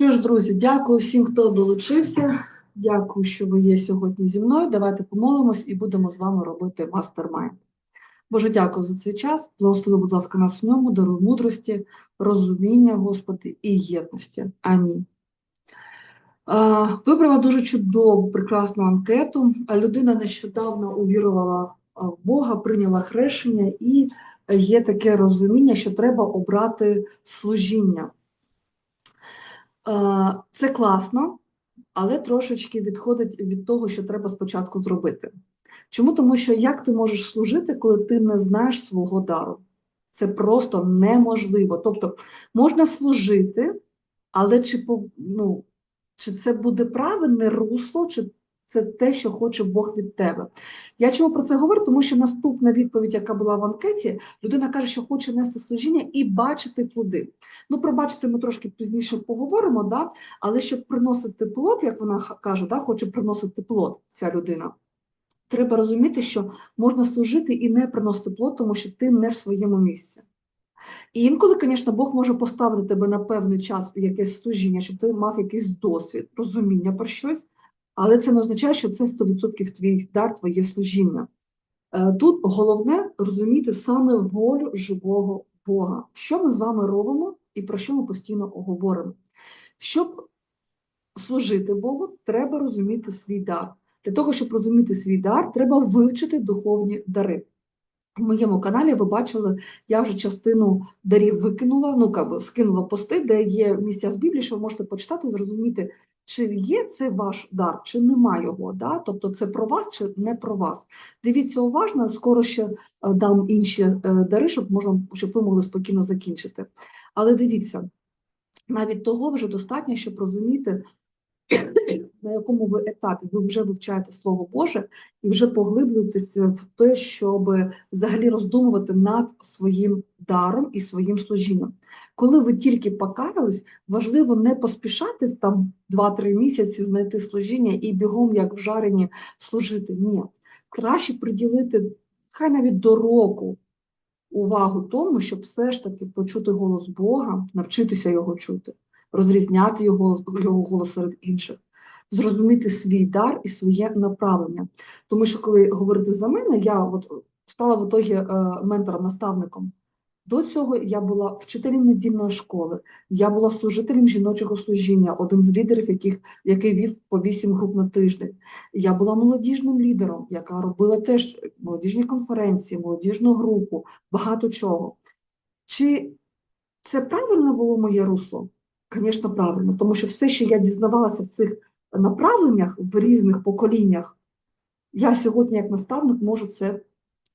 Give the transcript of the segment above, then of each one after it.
Що ж, друзі, дякую всім, хто долучився. Дякую, що ви є сьогодні зі мною. Давайте помолимось і будемо з вами робити мастер-майнд. Боже, дякую за цей час. Благослови, будь ласка, нас в ньому, даруй мудрості, розуміння, Господи, і єдності. Амінь. Вибрала дуже чудову, прекрасну анкету. Людина нещодавно увірувала в Бога, прийняла хрещення, і є таке розуміння, що треба обрати служіння. Е, Це класно, але трошечки відходить від того, що треба спочатку зробити. Чому? Тому що як ти можеш служити, коли ти не знаєш свого дару? Це просто неможливо. Тобто можна служити, але чи ну, чи це буде правильне русло, чи це те, що хоче Бог від тебе? Я чому про це говорю? Тому що наступна відповідь, яка була в анкеті, людина каже, що хоче нести служіння і бачити плоди. Ну, про бачити ми трошки пізніше поговоримо, да? але щоб приносити плод, як вона каже, да, хоче приносити плод ця людина. Треба розуміти, що можна служити і не приносити плод, тому що ти не в своєму місці. І інколи, звісно, Бог може поставити тебе на певний час якесь служіння, щоб ти мав якийсь досвід, розуміння про щось, але це не означає, що це 100% твій дар, твоє служіння. Е, Тут головне розуміти саме волю живого Бога, що ми з вами робимо і про що ми постійно говоримо. Щоб служити Богу, треба розуміти свій дар. Для того, щоб розуміти свій дар, треба вивчити духовні дари. В моєму каналі ви бачили, я вже частину дарів викинула, ну би скинула пости, де є місця з Біблії, що ви можете почитати зрозуміти, чи є це ваш дар, чи нема його. Да? Тобто це про вас чи не про вас. Дивіться уважно, скоро ще е, дам інші е, дари, щоб можна, щоб ви могли спокійно закінчити. Але дивіться, навіть того вже достатньо, щоб розуміти, на якому ви етапі ви вже вивчаєте Слово Боже і вже поглиблюєтеся в те, щоб взагалі роздумувати над своїм даром і своїм служінням. Коли ви тільки покаялись, важливо не поспішати там 2-3 місяці знайти служіння і бігом, як в жарені, служити. Ні. Краще приділити хай навіть до року увагу тому, щоб все ж таки почути голос Бога, навчитися його чути, розрізняти його, його голос серед інших, зрозуміти свій дар і своє направлення. Тому що, коли говорити за мене, я от стала в ітогі е, ментором-наставником. До цього я була вчителем недільної школи, я була служителем жіночого служіння, один з лідерів, яких, який вів по вісім груп на тиждень. Я була молодіжним лідером, яка робила теж молодіжні конференції, молодіжну групу, багато чого. Чи це правильно було моє русло? Звісно, правильно, тому що все, що я дізнавалася в цих направленнях в різних поколіннях, я сьогодні, як наставник, можу це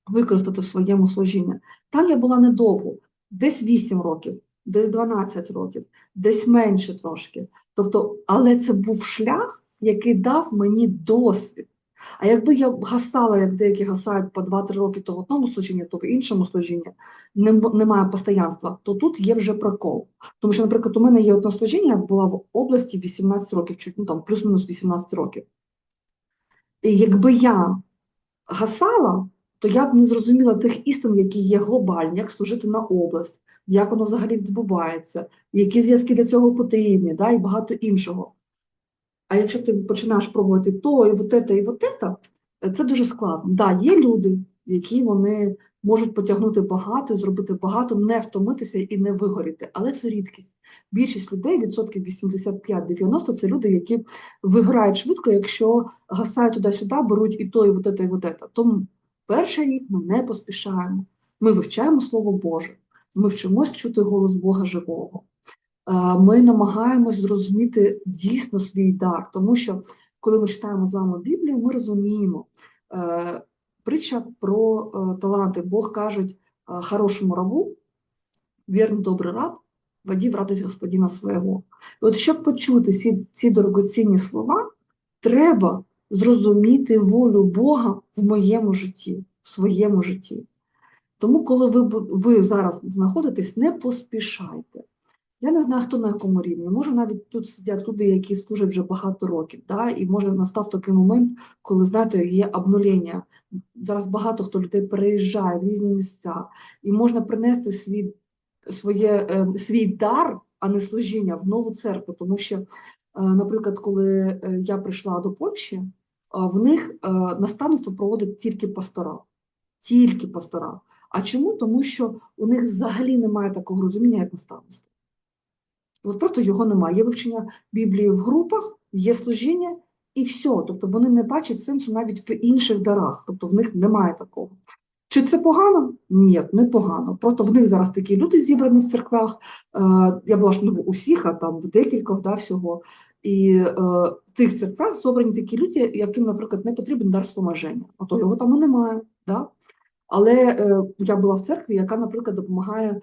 використати в своєму служінні. Там я була недовго, десь 8 років, десь 12 років, десь менше трошки. Тобто, але це був шлях, який дав мені досвід. А якби я гасала, як деякі гасають по 2-3 роки то в одному служінні, то в іншому служінні, не- немає постоянства, то тут є вже прокол. Тому що, наприклад, у мене є одне служіння, я була в області 18 років, чуть ну там плюс-мінус 18 років. І якби я гасала, то я б не зрозуміла тих істин, які є глобальні, як служити на область, як воно взагалі відбувається, які зв'язки для цього потрібні, да, і багато іншого. А якщо ти починаєш пробувати то, і вот це, і вот це, це дуже складно. Да, є люди, які вони можуть потягнути багато, зробити багато, не втомитися і не вигоріти, але це рідкість. Більшість людей, відсотків 85-90, це люди, які виграють швидко, якщо гасають туди-сюди, беруть і то, і вот це, і вот це. Тому перший рік ми не поспішаємо. Ми вивчаємо Слово Боже, ми вчимось чути голос Бога живого. Е, Ми намагаємось зрозуміти дійсно свій дар, тому що коли ми читаємо з вами Біблію, ми розуміємо е, притча про е, таланти. Бог каже хорошому рабу, вірний добрий раб, воді в радість господина свого. І от щоб почути ці, ці дорогоцінні слова, треба зрозуміти волю Бога в моєму житті, в своєму житті. Тому, коли ви, ви зараз знаходитесь, не поспішайте. Я не знаю, хто на якому рівні. Може, навіть тут сидять люди, які служать вже багато років. Да? І може настав такий момент, коли, знаєте, є обнулення. Зараз багато хто людей переїжджає в різні місця, і можна принести свій, своє, е, свій дар а не служіння в нову церкву. Тому що, е, наприклад, коли е, я прийшла до Польщі, е, в них е, наставництво проводять тільки пастора. Тільки пастора. А чому? Тому що у них взагалі немає такого розуміння, як наставництво. От просто його немає. Є вивчення Біблії в групах, є служіння і все. Тобто вони не бачать сенсу навіть в інших дарах. Тобто в них немає такого. Чи це погано? Ні, не погано. Просто в них зараз такі люди зібрані в церквах. Е, я була ж ну, у всіх, а там в декількох да, всього. І е, в тих церквах зібрані такі люди, яким, наприклад, не потрібен дар споможення. Ото його там і немає. Да? Але е, я була в церкві, яка, наприклад, допомагає е,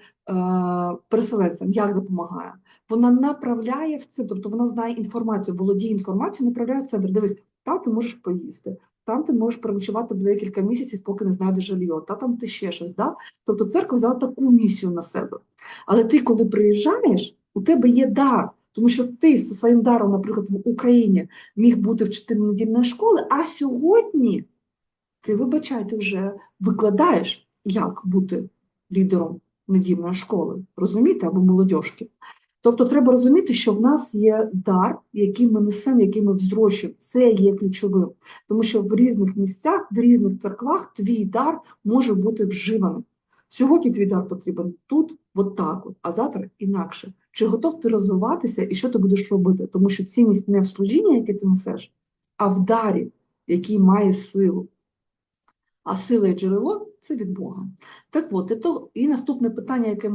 переселенцям. Як допомагає? Вона направляє в це, тобто вона знає інформацію, володіє інформацією, направляє в центр. Дивись, там ти можеш поїсти, там ти можеш переночувати декілька місяців, поки не знайдеш жилье, та там ти ще щось. Да? Тобто церква взяла таку місію на себе. Але ти, коли приїжджаєш, у тебе є дар. Тому що ти зі своїм даром, наприклад, в Україні міг бути вчителем недільної школи, а сьогодні ти, вибачай, ти вже викладаєш, як бути лідером недільної школи, розумієте, або молодіжки. Тобто треба розуміти, що в нас є дар, який ми несемо, який ми взрощуємо. Це є ключовим. Тому що в різних місцях, в різних церквах твій дар може бути вживаний. Сьогодні твій дар потрібен тут, от так, от, а завтра інакше. Чи готов ти розвиватися і що ти будеш робити? Тому що цінність не в служінні, яке ти несеш, а в дарі, який має силу. А сила і джерело це від Бога. Так от, і, то, і наступне питання, яке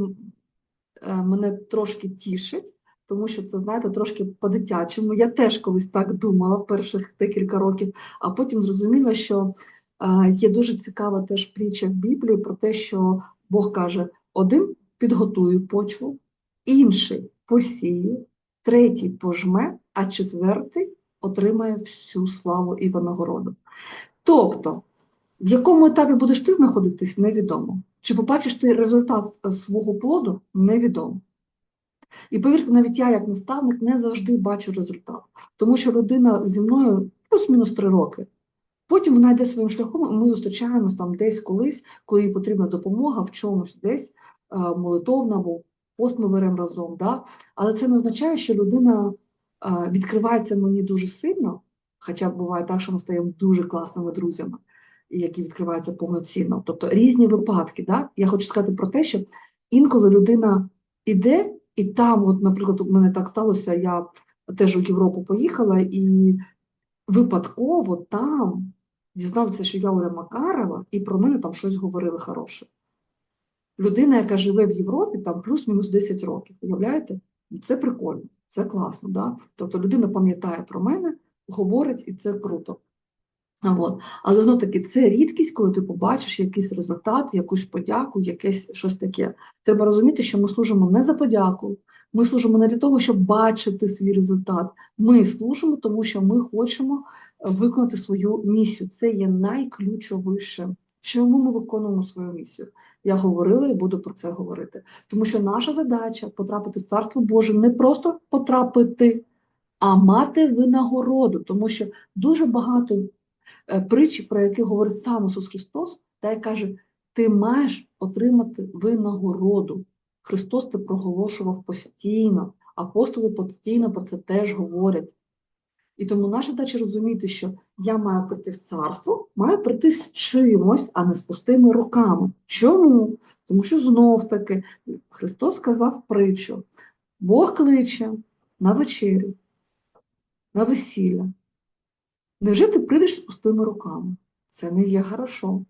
мене трошки тішить, тому що це, знаєте, трошки по-дитячому. Я теж колись так думала перших декілька років, а потім зрозуміла, що е, є дуже цікава теж притча в Біблії про те, що Бог каже: один підготує почву, інший посіє, третій пожме, а четвертий отримає всю славу і винагороду. Тобто, в якому етапі будеш ти знаходитись, невідомо. Чи побачиш ти результат свого плоду, невідомо. І повірте, навіть я, як наставник, не завжди бачу результат, тому що людина зі мною плюс-мінус три роки. Потім вона йде своїм шляхом, і ми зустрічаємось там десь колись, коли їй потрібна допомога в чомусь десь е, молитовна або пост ми беремо разом. Да? Але це не означає, що людина е, відкривається мені дуже сильно, хоча буває так, що ми стаємо дуже класними друзями, які відкриваються повноцінно. Тобто різні випадки. Да? Я хочу сказати про те, що інколи людина іде, і там, от, наприклад, у мене так сталося, я теж у Європу поїхала, і випадково там дізналася, що я Оля Макарова, і про мене там щось говорили хороше. Людина, яка живе в Європі, там плюс-мінус 10 років. Уявляєте? Це прикольно, це класно. Да? Тобто людина пам'ятає про мене, говорить, і це круто. От. Але знову таки, це рідкість, коли ти побачиш якийсь результат, якусь подяку, якесь щось таке. Треба розуміти, що ми служимо не за подяку, ми служимо не для того, щоб бачити свій результат. Ми служимо, тому що ми хочемо е, виконати свою місію. Це є найключовішим. Чому ми виконуємо свою місію? Я говорила і буду про це говорити. Тому що наша задача потрапити в Царство Боже не просто потрапити, а мати винагороду, тому що дуже багато е, притч, про які говорить сам Ісус Христос, та й каже: ти маєш отримати винагороду. Христос це проголошував постійно, апостоли постійно про це теж говорять. І тому наша задача розуміти, що я маю прийти в царство, маю прийти з чимось, а не з пустими руками. Чому? Тому що знов таки Христос сказав притчу: Бог кличе на вечерю, на весілля. Невже ти прийдеш з пустими руками? Це не є хорошо.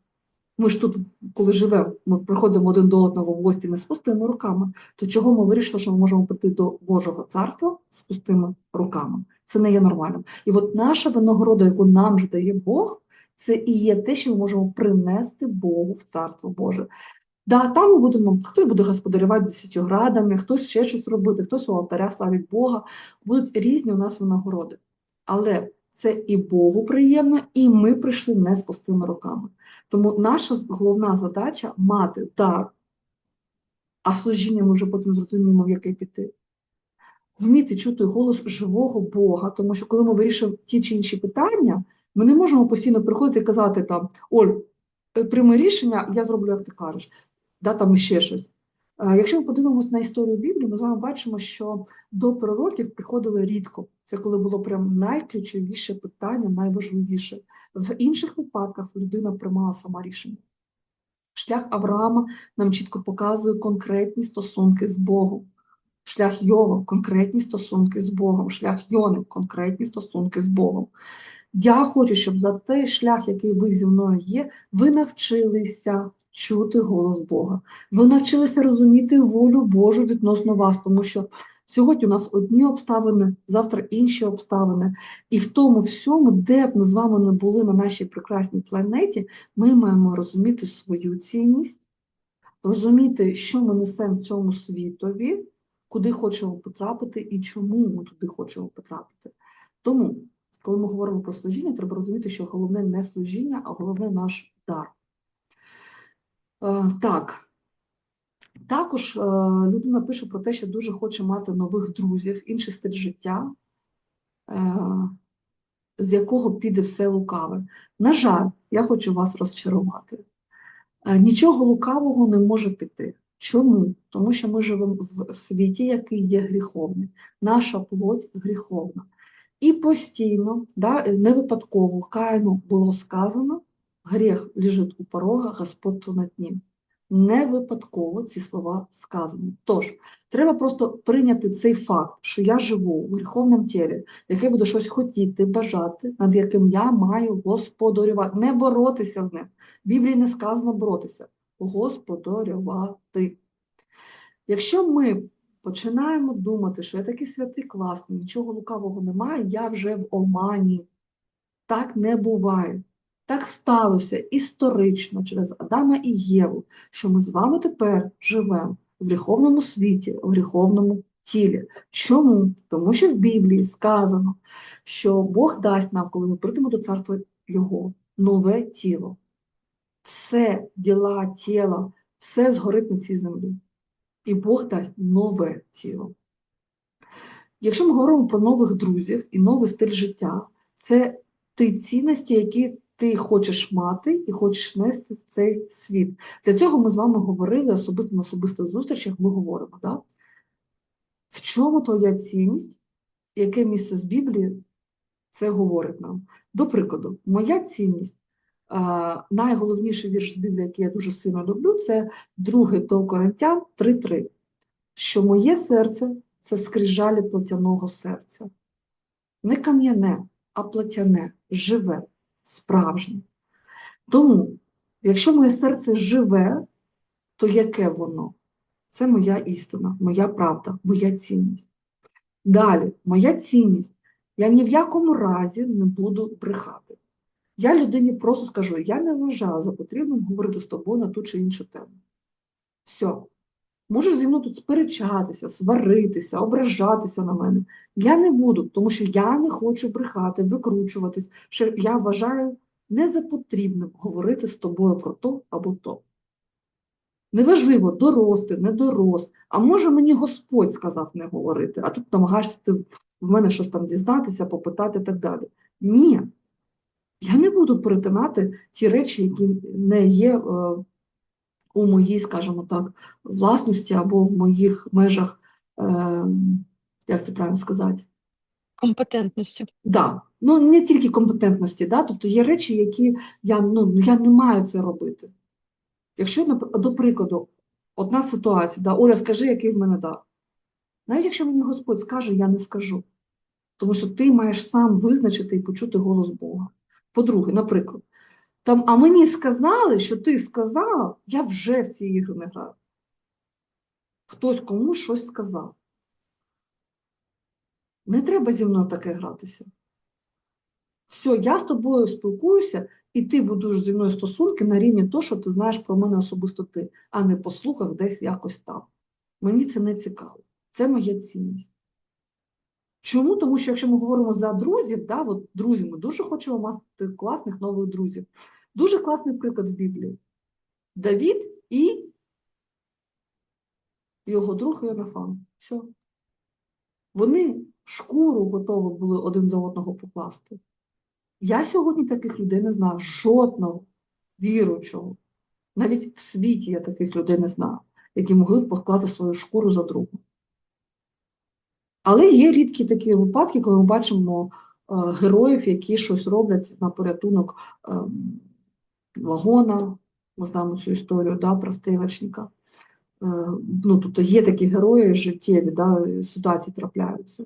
Ми ж тут, коли живемо, ми приходимо один до одного в гості не з пустими руками, то чого ми вирішили, що ми можемо прийти до Божого царства з пустими руками? Це не є нормальним. І от наша винагорода, яку нам же дає Бог, це і є те, що ми можемо принести Богу в Царство Боже. Да, там ми будемо, хтось буде господарювати десятиградами, хтось ще щось робити, хтось у алтаря славить Бога. Будуть різні у нас винагороди. Але це і Богу приємно, і ми прийшли не з пустими руками. Тому наша головна задача мати дар, а служіння ми вже потім зрозуміємо, в яке піти. Вміти чути голос живого Бога, тому що коли ми вирішуємо ті чи інші питання, ми не можемо постійно приходити і казати там: Оль, прийми рішення, я зроблю, як ти кажеш, да, там ще щось. Якщо ми подивимося на історію Біблії, ми з вами бачимо, що до пророків приходили рідко. Це коли було прям найключовіше питання, найважливіше. В інших випадках людина приймала сама рішення. Шлях Авраама нам чітко показує конкретні стосунки з Богом. Шлях Йова конкретні стосунки з Богом, шлях Йони конкретні стосунки з Богом. Я хочу, щоб за той шлях, який ви зі мною є, ви навчилися чути голос Бога. Ви навчилися розуміти волю Божу відносно вас, тому що сьогодні у нас одні обставини, завтра інші обставини. І в тому всьому, де б ми з вами не були на нашій прекрасній планеті, ми маємо розуміти свою цінність, розуміти, що ми несемо цьому світові, куди хочемо потрапити і чому ми туди хочемо потрапити. Тому, коли ми говоримо про служіння, треба розуміти, що головне не служіння, а головне наш дар. Е, Так. Також е, людина пише про те, що дуже хоче мати нових друзів, інший стиль життя, е, з якого піде все лукаве. На жаль, я хочу вас розчарувати. Нічого лукавого не може піти. Чому? Тому що ми живемо в світі, який є гріховний. Наша плоть гріховна. І постійно, да, не випадково Каїну було сказано, гріх лежить у порога, Господь над ним. Не випадково ці слова сказані. Тож, треба просто прийняти цей факт, що я живу у гріховному тілі, яке буде щось хотіти, бажати, над яким я маю господарювати, не боротися з ним. В Біблії не сказано боротися, господарювати. Якщо ми починаємо думати, що я такий святий класний, нічого лукавого немає, я вже в омані. Так не буває. Так сталося історично через Адама і Єву, що ми з вами тепер живемо в гріховному світі, в гріховному тілі. Чому? Тому що в Біблії сказано, що Бог дасть нам, коли ми прийдемо до царства Його, нове тіло. Все діла тіла, все згорить на цій землі. І Бог дасть нове тіло. Якщо ми говоримо про нових друзів і новий стиль життя, це ті цінності, які ти хочеш мати і хочеш нести в цей світ. Для цього ми з вами говорили особисто на особистих зустрічах, ми говоримо, да? в чому твоя цінність, яке місце з Біблії це говорить нам. До прикладу, моя цінність, найголовніший вірш з Біблії, який я дуже сильно люблю, це 2 до Коринтян 3.3, що моє серце це скрижалі плотяного серця. Не кам'яне, а плотяне, живе, справжнє. Тому, якщо моє серце живе, то яке воно? Це моя істина, моя правда, моя цінність. Далі, моя цінність. Я ні в якому разі не буду брехати. Я людині просто скажу, я не вважаю за потрібним говорити з тобою на ту чи іншу тему. Все. Можеш зі мною тут сперечатися, сваритися, ображатися на мене. Я не буду, тому що я не хочу брехати, викручуватись, що я вважаю не за потрібним говорити з тобою про то або то. Неважливо, дорости, не дорос. А може мені Господь сказав не говорити, а тут намагаєшся ти в мене щось там дізнатися, попитати і так далі. Ні. Я не буду перетинати ті речі, які не є е, у моїй, скажімо так, власності або в моїх межах, е, як це правильно сказати, Компетентності. Да. Ну, не тільки компетентності, да? тобто є речі, які я, ну, ну, я не маю це робити. Якщо, до прикладу, одна ситуація, да, Оля, скажи, який в мене дар. Навіть якщо мені Господь скаже, я не скажу. Тому що ти маєш сам визначити і почути голос Бога. По-друге, наприклад, там, а мені сказали, що ти сказав, я вже в ці ігри не граю. Хтось комусь щось сказав. Не треба зі мною таке гратися. Все, я з тобою спілкуюся, і ти будуєш зі мною стосунки на рівні того, що ти знаєш про мене особисто ти, а не по слухах десь якось там. Мені це не цікаво. Це моя цінність. Чому? Тому що якщо ми говоримо за друзів, да, от друзі, ми дуже хочемо мати класних нових друзів. Дуже класний приклад в Біблії. Давід і його друг Йонафан. Все. Вони шкуру готові були один за одного покласти. Я сьогодні таких людей не знаю, жодного віруючого. Навіть в світі я таких людей не знаю. які могли б поклати свою шкуру за другу. Але є рідкі такі випадки, коли ми бачимо е, героїв, які щось роблять на порятунок ем, вагона. Ми знаємо цю історію да, про Стейвачника. Е, ну, тобто є такі герої життєві, да, ситуації трапляються.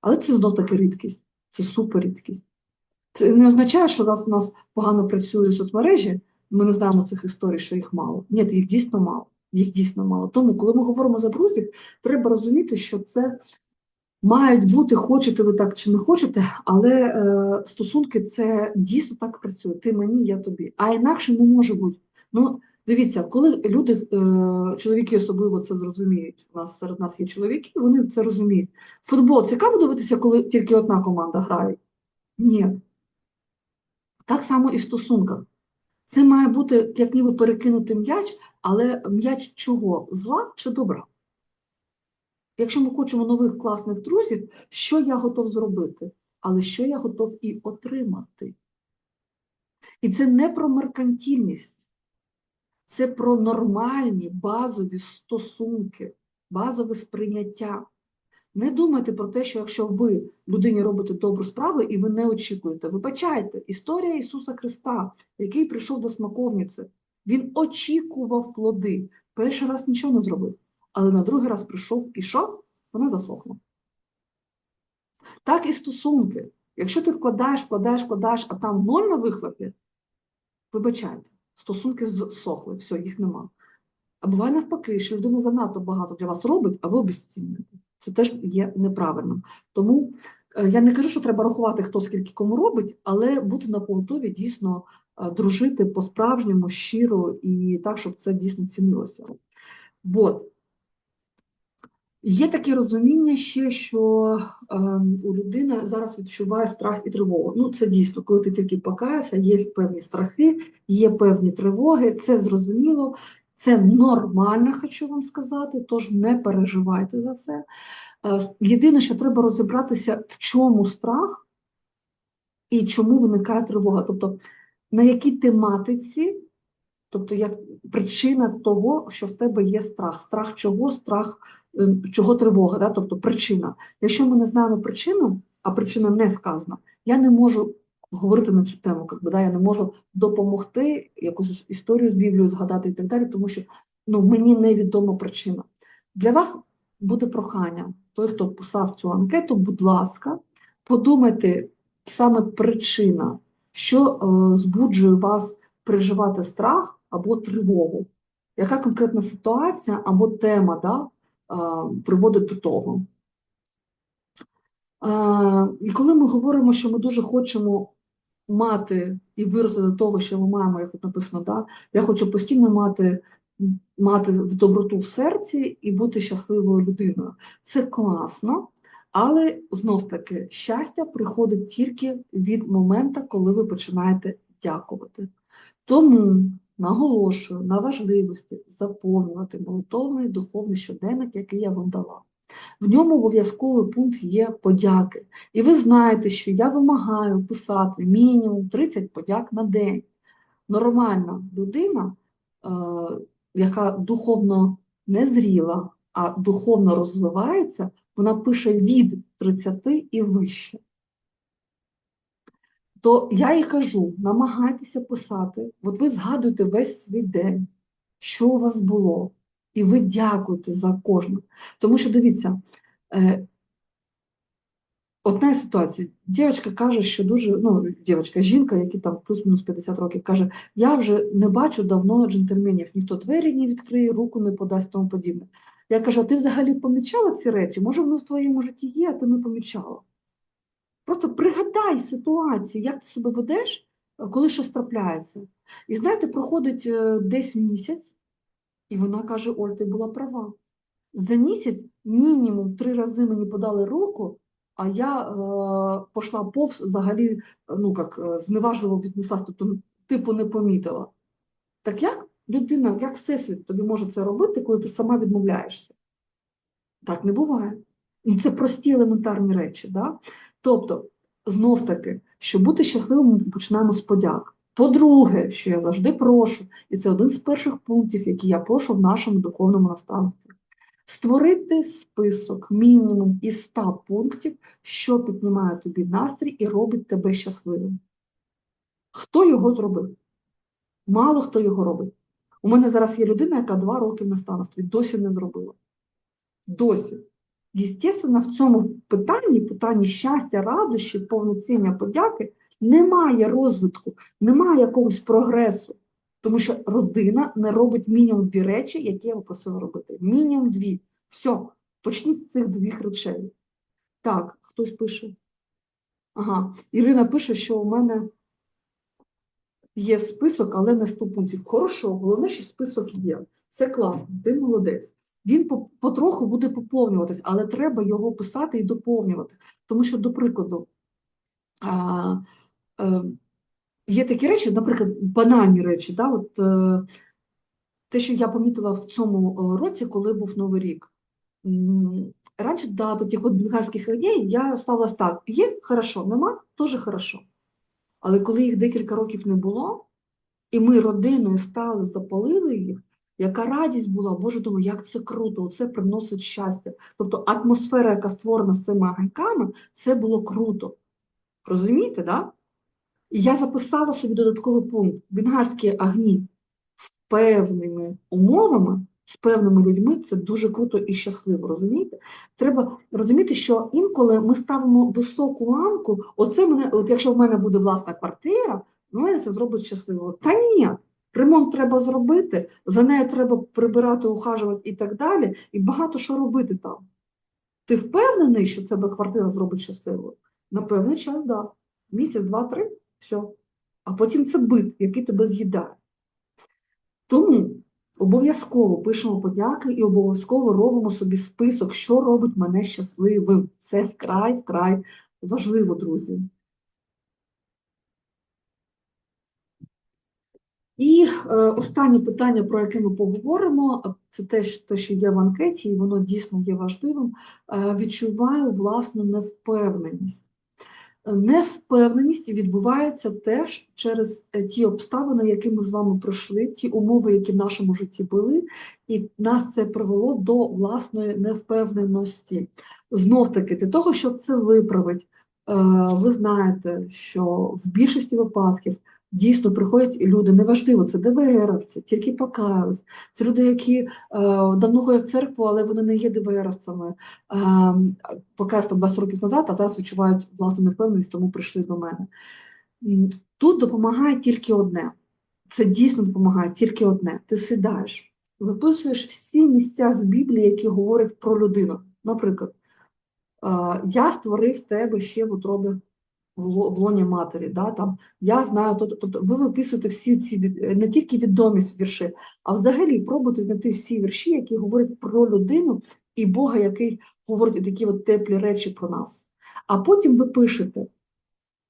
Але це знов таки рідкість, це супер рідкість. Це не означає, що раз у нас погано працює соцмережі, ми не знаємо цих історій, що їх мало. Ні, їх дійсно мало. Їх дійсно мало. Тому, коли ми говоримо за друзів, треба розуміти, що це мають бути, хочете ви так чи не хочете, але е, стосунки це дійсно так працює. Ти мені, я тобі. А інакше не може бути. Ну, дивіться, коли люди, е, чоловіки особливо це зрозуміють. У нас серед нас є чоловіки, вони це розуміють. Футбол цікаво дивитися, коли тільки одна команда грає? Ні. Так само і в стосунках. Це має бути як ніби перекинути м'яч, але м'яч чого? Зла чи добра? Якщо ми хочемо нових класних друзів, що я готов зробити, але що я готов і отримати? І це не про меркантильність, це про нормальні базові стосунки, базове сприйняття. Не думайте про те, що якщо ви людині робите добру справу і ви не очікуєте. Вибачайте, історія Ісуса Христа, який прийшов до смаковниці, він очікував плоди. Перший раз нічого не зробив, але на другий раз прийшов і що? Вона засохла. Так і стосунки. Якщо ти вкладаєш, вкладаєш, вкладаєш, а там ноль на вихлопі, вибачайте, стосунки зсохли, все, їх нема. А буває навпаки, що людина занадто багато для вас робить, а ви обесцінюєте. Це теж є неправильним. Тому е, я не кажу, що треба рахувати, хто скільки кому робить, але бути на поготові дійсно е, дружити по-справжньому, щиро і так, щоб це дійсно цінилося. От. Є таке розуміння ще, що е, у людини зараз відчуває страх і тривогу. Ну, це дійсно, коли ти тільки покаявся, є певні страхи, є певні тривоги, це зрозуміло, це нормально, хочу вам сказати, тож не переживайте за це. Е, Єдине, що треба розібратися, в чому страх і чому виникає тривога. Тобто, на якій тематиці, тобто, як причина того, що в тебе є страх. Страх чого? Страх чого тривога, да? тобто причина. Якщо ми не знаємо причину, а причина не вказана, я не можу говорити на цю тему, как би, да? я не можу допомогти якусь історію з Біблією згадати і так далі, тому що ну, мені невідома причина. Для вас буде прохання, той, хто писав цю анкету, будь ласка, подумайте саме причина, що е, збуджує вас переживати страх або тривогу. Яка конкретна ситуація або тема да, е, приводить до того? Е, і коли ми говоримо, що ми дуже хочемо мати і вирости до того, що ми маємо, як от написано, да, я хочу постійно мати, мати доброту в серці і бути щасливою людиною. Це класно, але знов таки щастя приходить тільки від моменту, коли ви починаєте дякувати. Тому наголошую на важливості заповнювати молитовний духовний щоденник, який я вам дала. В ньому обов'язковий пункт є подяки. І ви знаєте, що я вимагаю писати мінімум 30 подяк на день. Нормальна людина, е, яка духовно незріла, а духовно розвивається, вона пише від 30 і вище. То я і кажу, намагайтеся писати, от ви згадуєте весь свій день, що у вас було, і ви дякуєте за кожну. Тому що дивіться, е, одна ситуація, дівчинка каже, що дуже, ну, дівчинка, жінка, які там плюс-мінус 50 років, каже, я вже не бачу давно джентльменів, ніхто двері не відкриє, руку не подасть, тому подібне. Я кажу, а ти взагалі помічала ці речі? Може, воно в твоєму житті є, а ти не помічала. Просто пригадай ситуацію, як ти себе ведеш, коли щось трапляється. І знаєте, проходить е, десь місяць, і вона каже: Оль, ти була права. За місяць мінімум три рази мені подали руку, а я е, пішла повз взагалі, ну як е, зневажливо віднеслась, тобто, типу, не помітила. Так як людина, як всесвіт тобі може це робити, коли ти сама відмовляєшся? Так не буває. Ну, це прості елементарні речі. Да? Тобто, знов таки, щоб бути щасливим, ми починаємо з подяк. По-друге, що я завжди прошу, і це один з перших пунктів, які я прошу в нашому духовному наставництві. Створити список мінімум із 100 пунктів, що піднімає тобі настрій і робить тебе щасливим. Хто його зробив? Мало хто його робить. У мене зараз є людина, яка два роки в наставництві досі не зробила. Досі. Єстественно, в цьому питанні, питанні щастя, радощі, повноціння, подяки, немає розвитку, немає якогось прогресу. Тому що родина не робить мінімум дві речі, які я попросила робити. Мінімум дві. Все, почніть з цих двох речей. Так, хтось пише. Ага, Ірина пише, що у мене є список, але не 100 пунктів. Хорошо, головне, що список є. Це класно, ти молодець. Він потроху буде поповнюватись, але треба його писати і доповнювати. Тому що, до прикладу, а, е, є такі речі, наприклад, банальні речі. Да? От, е, те, що я помітила в цьому е, році, коли був Новий рік. Раніше до таких от бенгальських ідей я ставилась так: є хорошо, нема, теж хорошо. Але коли їх декілька років не було, і ми родиною стали, запалили їх, яка радість була, Боже, думаю, як це круто, це приносить щастя. Тобто атмосфера, яка створена з цими огоньками, це було круто. Розумієте, да? І я записала собі додатковий пункт. Бенгальські огні з певними умовами, з певними людьми це дуже круто і щасливо. Розумієте? Треба розуміти, що інколи ми ставимо високу ланку. Оце мене, от якщо в мене буде власна квартира, мене це зробить щасливо. Та ні, ремонт треба зробити, за нею треба прибирати, ухажувати і так далі, і багато що робити там. Ти впевнений, що тебе квартира зробить щасливою? На певний час, так. Да. Місяць, два, три, все. А потім це бит, який тебе з'їдає. Тому обов'язково пишемо подяки і обов'язково робимо собі список, що робить мене щасливим. Це вкрай, вкрай важливо, друзі. І е, останнє питання, про яке ми поговоримо, це те, що- є в анкеті, і воно дійсно є важливим. Е, відчуваю власну невпевненість. Е, Невпевненість відбувається теж через ті обставини, які ми з вами пройшли, ті умови, які в нашому житті були, і нас це привело до власної невпевненості. Знов таки, для того, щоб це виправити, ви знаєте, що в більшості випадків дійсно приходять люди, неважливо, це ДВРовці, тільки покаялись. Це люди, які е, давно ходять в церкву, але вони не є ДВРовцями. Е, покаялись там 20 років назад, а зараз відчувають власну невпевненість, тому прийшли до мене. Тут допомагає тільки одне. Це дійсно допомагає тільки одне. Ти сідаєш, виписуєш всі місця з Біблії, які говорять про людину. Наприклад, е, я створив тебе ще в утробі в лоні матері. Да, там, я знаю, тобто, тобто ви виписуєте всі ці не тільки відомі вірші, а взагалі пробуйте знайти всі вірші, які говорять про людину і Бога, який говорить такі от теплі речі про нас. А потім ви пишете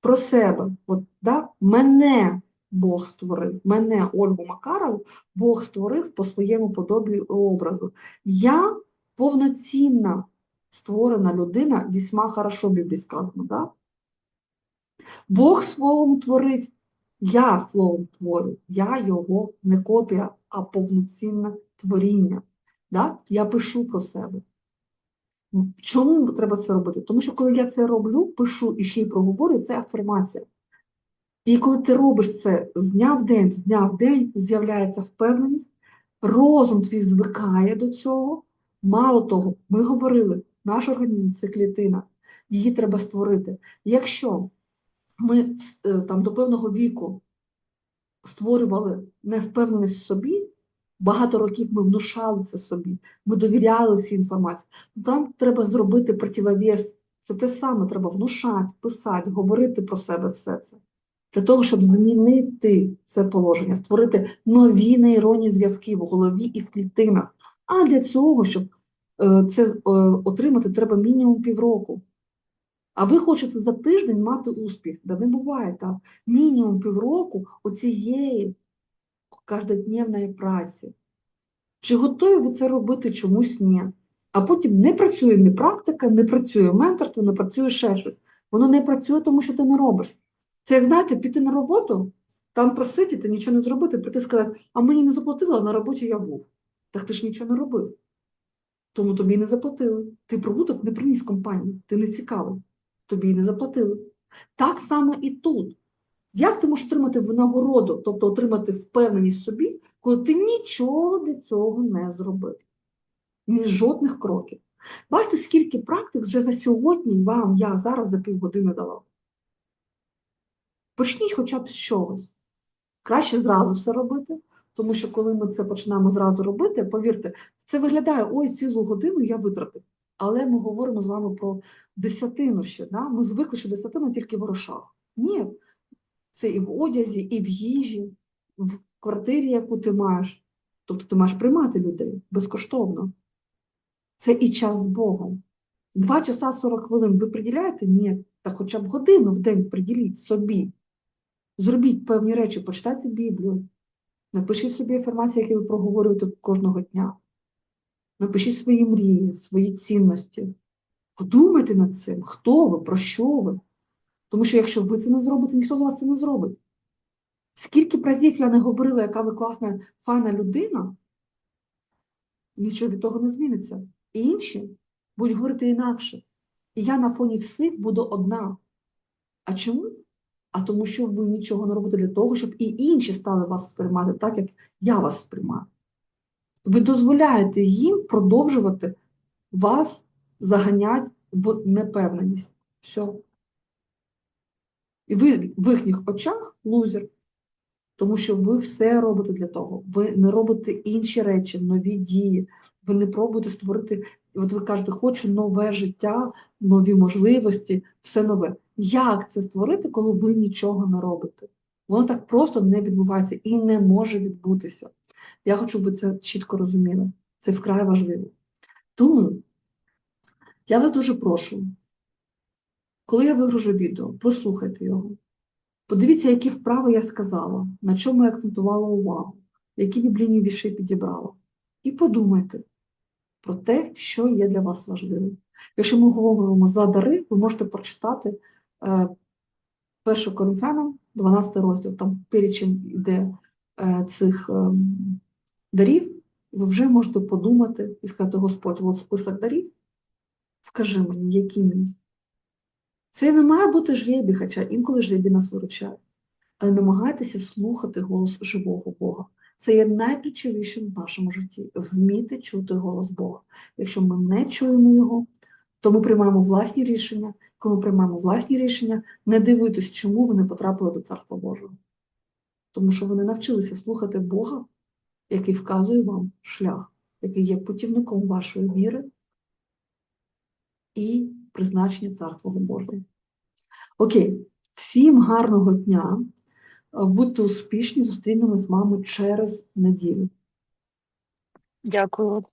про себе. От, да, мене Бог створив, мене, Ольгу Макарову, Бог створив по своєму подобі образу. Я повноцінна створена людина, вісьма хорошо в сказано, да? Бог словом творить, я словом творю, я його не копія, а повноцінне творіння. Да? Я пишу про себе. Чому треба це робити? Тому що коли я це роблю, пишу і ще й проговорю, це афірмація. І коли ти робиш це з дня в день, з дня в день, з'являється впевненість, розум твій звикає до цього. Мало того, ми говорили, наш організм це клітина, її треба створити. Якщо ми е, там до певного віку створювали невпевненість в собі, багато років ми внушали це собі, ми довіряли цій інформації, там треба зробити противовес. Це те саме, треба внушати, писати, говорити про себе все це. Для того, щоб змінити це положення, створити нові нейронні зв'язки в голові і в клітинах. А для цього, щоб е, це е, отримати, треба мінімум півроку. А ви хочете за тиждень мати успіх. Да не буває так. Мінімум півроку оцієї кожнодневної праці. Чи готові ви це робити чомусь ні? А потім не працює ні практика, не працює менторство, не працює ще щось. Воно не працює, тому що ти не робиш. Це як знаєте, піти на роботу, Там просидіти, нічого не зробити, прийти сказати, а мені не заплатили, а на роботі я був. Так ти ж нічого не робив. Тому тобі не заплатили. Ти прибуток не приніс компанії, ти не цікавий, тобі не заплатили. Так само і тут. Як ти можеш отримати винагороду, тобто отримати впевненість в собі, коли ти нічого для цього не зробив? Ні жодних кроків. Бачите, скільки практик вже за сьогодні вам я зараз за півгодини дала. Почніть хоча б з чогось. Краще зразу все робити, тому що коли ми це починаємо зразу робити, повірте, це виглядає, ой, цілу годину я витратив. Але ми говоримо з вами про десятину ще. Да? Ми звикли, що десятина тільки в грошах. Ні, це і в одязі, і в їжі, в квартирі, яку ти маєш. Тобто ти маєш приймати людей безкоштовно. Це і час з Богом. Два часа 40 хвилин ви приділяєте? Ні. Так хоча б годину в день приділіть собі. Зробіть певні речі, почитайте Біблію. Напишіть собі афірмації, які ви проговорюєте кожного дня. Напишіть свої мрії, свої цінності. Подумайте над цим, хто ви, про що ви. Тому що якщо ви це не зробите, ніхто з вас це не зробить. Скільки б разів я не говорила, яка ви класна, файна людина, нічого від того не зміниться. І інші будуть говорити інакше. І я на фоні всіх буду одна. А чому? А тому, що ви нічого не робите для того, щоб і інші стали вас сприймати так, як я вас сприймаю. Ви дозволяєте їм продовжувати вас заганять в непевненість. Все. І ви в їхніх очах лузер, тому що ви все робите для того. Ви не робите інші речі, нові дії. Ви не пробуєте створити, от ви кажете, хочу нове життя, нові можливості, все нове. Як це створити, коли ви нічого не робите? Воно так просто не відбувається і не може відбутися. Я хочу, щоб ви це чітко розуміли. Це вкрай важливо. Тому я вас дуже прошу, коли я вигружу відео, прослухайте його. Подивіться, які вправи я сказала, на чому я акцентувала увагу, які біблійні вірші підібрала. І подумайте про те, що є для вас важливим. Якщо ми говоримо за дари, ви можете прочитати е, 1 Коринфянам, 12 розділ, там перечень йде е, цих е, дарів, ви вже можете подумати і сказати, Господь, от список дарів, вкажи мені, який мій. Це не має бути жребій, хоча інколи жребій нас виручає. Але намагайтеся слухати голос живого Бога. Це є найключовішим в нашому житті вміти чути голос Бога. Якщо ми не чуємо його, то ми приймаємо власні рішення. Коли ми приймаємо власні рішення, не дивуйтесь, чому ви не потрапили до Царства Божого. Тому що ви не навчилися слухати Бога, який вказує вам шлях, який є путівником вашої віри і призначення Царства Божого. Окей, всім гарного дня. Будьте успішні, зустрінемось з вами через неділю. Дякую.